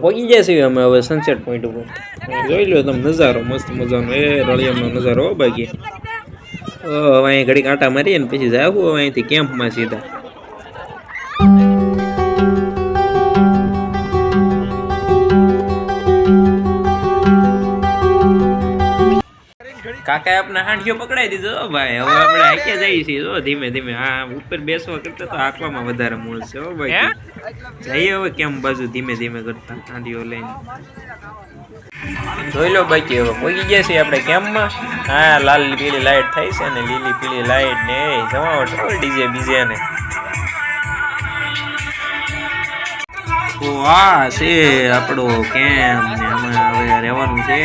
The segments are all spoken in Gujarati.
પહોંચી ગયા છીએ અમે હવે સનસેટ પોઈન્ટ ઉપર. જોઈ લો તમે નજારો, મસ્ત મજાનો. એ રળિયામનો નજારો બાકી. હવે અહીં ઘડીક આંટા મારીએ ને પછી જાવું હવે અહીંથી કેમ્પમાં સીધા. કાકાએ આપણે હાંડિયો પકડાઈ દીધો. ભાઈ હવે આપણે હાકે જઈએ છીએ. જો ધીમે ધીમે હા ઉપર બેસવા કરતા તો આંકવામાં વધારે મળશે હો ભાઈ જઈએ હવે કેમ બાજુ ધીમે ધીમે કરતા હાંડિયો લઈને. જોઈ લો બાકી હવે પહોંચી ગયા છીએ આપણે કેમ્પમાં હા લાલ પીળી લાઈટ થઈ છે ને લીલી પીળી લાઈટ ને જમાવટ. ડીજે બીજે ને. તો આ છે આપણો કેમ ને આમાં હવે રહેવાનું છે.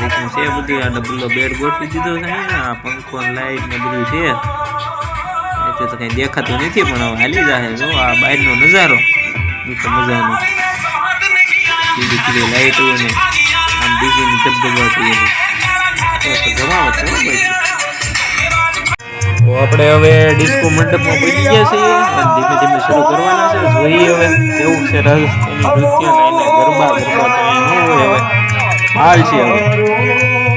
રીતનું છે બધું. આ ડબલો બેડ ગોઠવી દીધો છે આ પંખો લાઈટ ને બધું છે. એટલે તો કંઈ દેખાતું નથી, પણ હવે હાલી જાય જો, આ બહારનો નજારો. બીજો મજાનો. બીજી પીળી લાઈટો ને આમ બીજીની ધબધબાટી જમાવટ છે તો આપણે હવે ડિસ્કો મંડપમાં પહોંચી ગયા છીએ અને ધીમે ધીમે શરૂ કરવાના છે. જોઈએ હવે કેવું છે રાજસ્થાની નૃત્ય ને ગરબા ગરબા તો અહીં હોય હવે. હાલ છે હવે.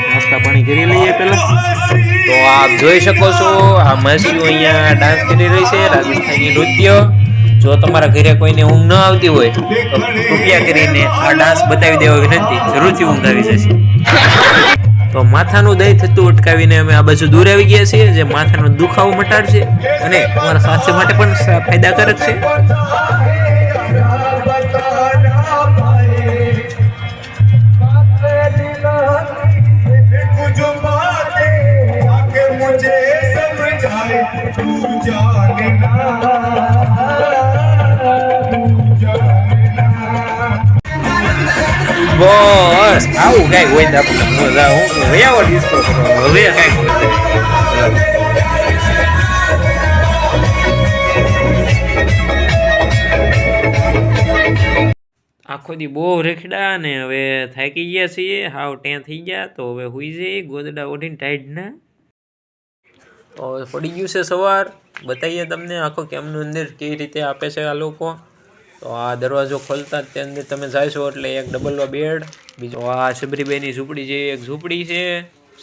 નાસ્તા પાણી કરી લઈએ પહેલાં. તો આપ જોઈ શકો છો, આ માસીઓ અહીંયા ડાન્સ કરી રહી છે રાજસ્થાની નૃત્ય. જો તમારા ઘરે કોઈને ઊંઘ ન આવતી હોય, તો કૃપયા કરીને આ ડાન્સ બતાવી દેવા વિનંતી. જરૂરથી ઊંઘ આવી જશે. તો માથાનું દહીં થતું અટકાવીને અમે આ બાજુ દૂર આવી ગયા છીએ, જે માથાનો દુખાવો મટાડશે અને અમારા સ્વાસ્થ્ય માટે પણ ફાયદાકારક છે. બસ આવું કંઈક હોય ને આપણે મજા હું વયાવો ડિસ્કો કરવા હવે કંઈક આખો દી બહુ રેખડા ને હવે થાકી ગયા છીએ હાવ ત્યાં થઈ ગયા તો હવે હુઈ જઈએ ગોદડા ઓઢીને ટાઈટના તો હવે પડી ગયું છે સવાર બતાવીએ તમને આખો કેમનું અંદર કેવી રીતે આપે છે આ લોકો તો આ દરવાજો ખોલતા જ અંદર તમે જાશો એટલે એક ડબલનો બેડ, બીજો આ શબરીબાઈની ઝૂંપડી જે એક ઝૂંપડી છે,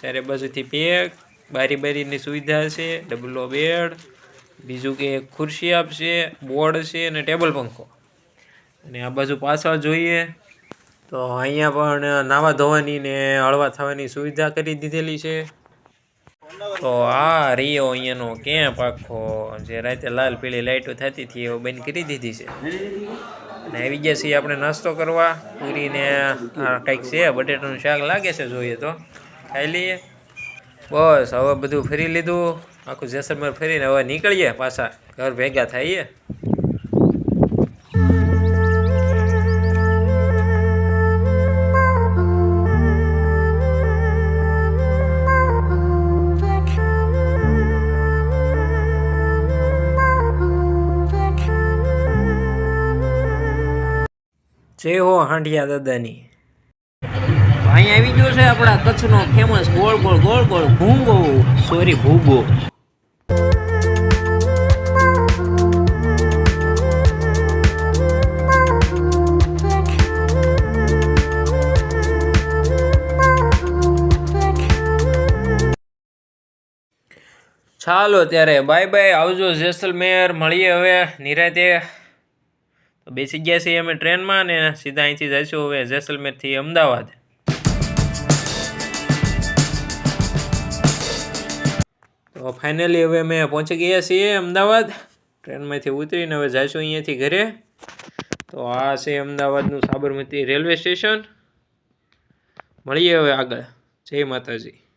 ચારે બાજુથી પેક, બારી બારીની સુવિધા છે ડબલો બેડ, બીજું કે ખુરશી આપશે, બોર્ડ છે અને ટેબલ પંખો. અને આ બાજુ પાછળ જોઈએ, તો અહીંયા પણ નાવા ધોવાની ને હળવા થવાની સુવિધા કરી દીધેલી છે. તો આ રહ્યો અહીંયાનો કેમ્પ આખો જે રાતે લાલ પીળી લાઈટો થતી હતી એવું બંધ કરી દીધી છે. અને આવી ગયા છીએ આપણે નાસ્તો કરવા. પૂરીને કંઈક છે, બટેટાનું શાક લાગે છે જોઈએ તો. ખાઈ લઈએ. બસ, હવે બધું ફરી લીધું. આખું જેસલમેર ફરીને હવે નીકળીએ પાછા. ઘર ભેગા થઈએ. જય હો હાંડિયા દાદાની. અહીં આવી ગયો છે આપણા કચ્છનો ફેમસ ગોળ ગોળ ગોળ ગોળ ભૂંગો. સોરી ભૂગો. ચાલો ત્યારે બાય બાય આવજો જેસલમેર. મળીએ હવે નિરાતે. તો બેસી ગયા છીએ અમે ટ્રેનમાં અને સીધા અહીંથી જઈશું હવે જેસલમેરથી અમદાવાદ. તો ફાઇનલી હવે અમે પહોંચી ગયા છીએ અમદાવાદ. ટ્રેનમાંથી ઉતરીને હવે જઈશું અહીંયાથી ઘરે. તો આ છે અમદાવાદનું સાબરમતી રેલવે સ્ટેશન. મળીએ હવે આગળ. જય માતાજી.